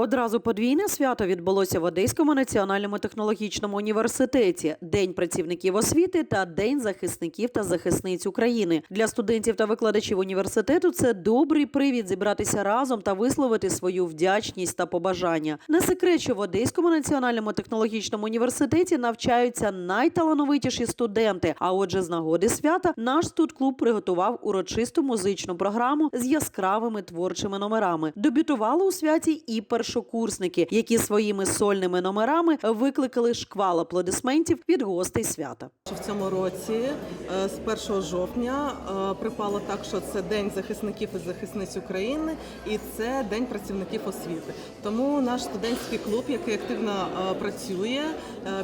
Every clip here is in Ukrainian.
Одразу подвійне свято відбулося в Одеському національному технологічному університеті День працівників освіти та День захисників та захисниць України. Для студентів та викладачів університету це добрий привід зібратися разом та висловити свою вдячність та побажання. Не секрет, що в Одеському національному технологічному університеті навчаються найталановитіші студенти. А отже, з нагоди свята наш студклуб приготував урочисту музичну програму з яскравими творчими номерами. Дебютували у святі і першокурсники, які своїми сольними номерами викликали шквал аплодисментів від гостей свята. В цьому році е, з 1 жовтня е, припало так, що це День захисників і захисниць України, і це День працівників освіти. Тому наш студентський клуб, який активно е, працює,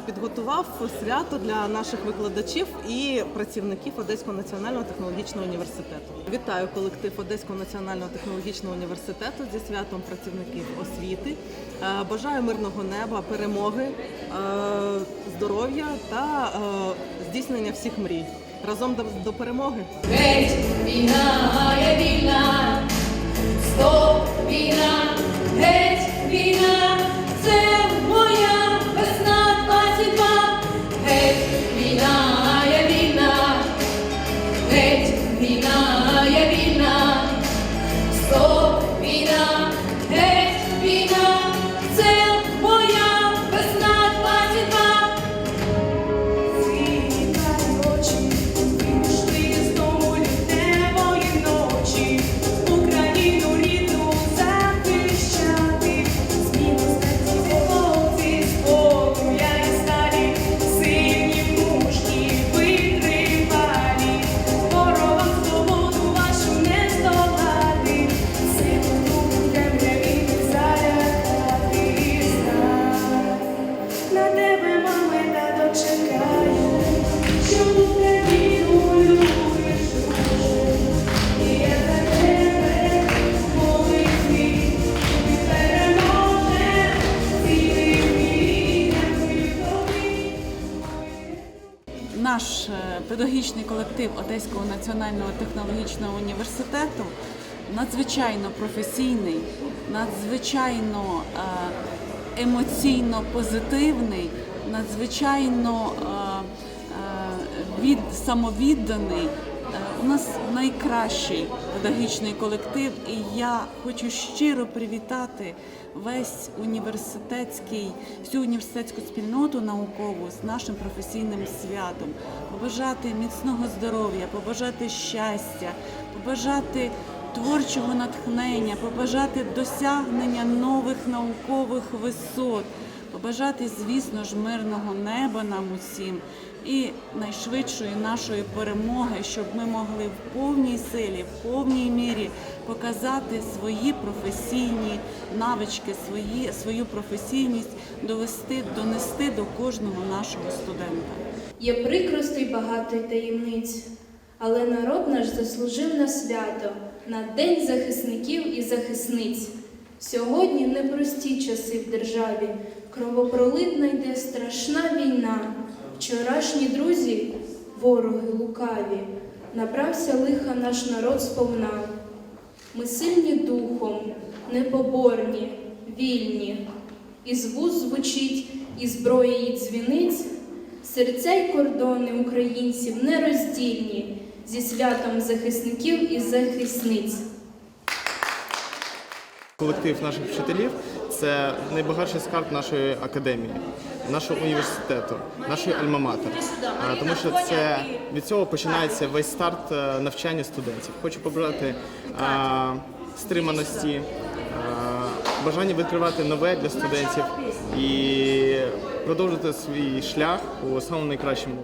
підготував свято для наших викладачів і працівників Одеського національного технологічного університету. Вітаю колектив Одеського національного технологічного університету зі святом працівників освіти. Е, Бажаю мирного неба, перемоги, е, здоров'я та е, здійснення всіх мрій. Разом до, перемоги. Геть, війна є вільна, стоп, війна, тебе, мами, тато чекаю, що Україну любиш. І я за тебе молитві, дякую тобі. Наш е, педагогічний колектив Одеського національного технологічного університету надзвичайно професійний, надзвичайно е, емоційно позитивний, надзвичайно е, е, від, самовідданий. Е, У нас найкращий педагогічний колектив, і я хочу щиро привітати весь університетський, всю університетську спільноту наукову з нашим професійним святом, побажати міцного здоров'я, побажати щастя, побажати творчого натхнення, побажати досягнення нових наукових висот. Побажати, звісно ж, мирного неба нам усім і найшвидшої нашої перемоги, щоб ми могли в повній силі, в повній мірі показати свої професійні навички, свої, свою професійність, довести, донести до кожного нашого студента. Є прикростей багато таємниць, але народ наш заслужив на свято, на День захисників і захисниць. Сьогодні непрості часи в державі, кровопролитна йде страшна війна. Вчорашні друзі, вороги лукаві, набрався лиха наш народ сповна. Ми сильні духом, непоборні, вільні, із вуз звучить, і зброї і дзвіниць, серця й кордони українців нероздільні зі святом захисників і захисниць. Колектив наших вчителів це найбагатший скарб нашої академії, нашого університету, нашої альма-матер. Тому що це від цього починається весь старт е, навчання студентів. Хочу побажати а, стриманості, а, бажання відкривати нове для студентів і продовжити свій шлях у самому найкращому.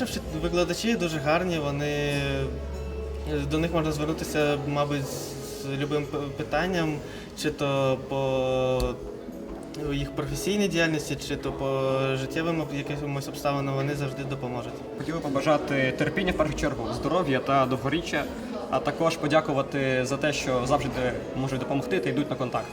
Наші викладачі дуже гарні, вони до них можна звернутися, мабуть, з любим п- питанням, чи то по їх професійній діяльності, чи то по життєвим якимось обставинам, вони завжди допоможуть. Хотіли побажати терпіння в першу чергу, здоров'я та довгоріччя, а також подякувати за те, що завжди можуть допомогти та йдуть на контакт.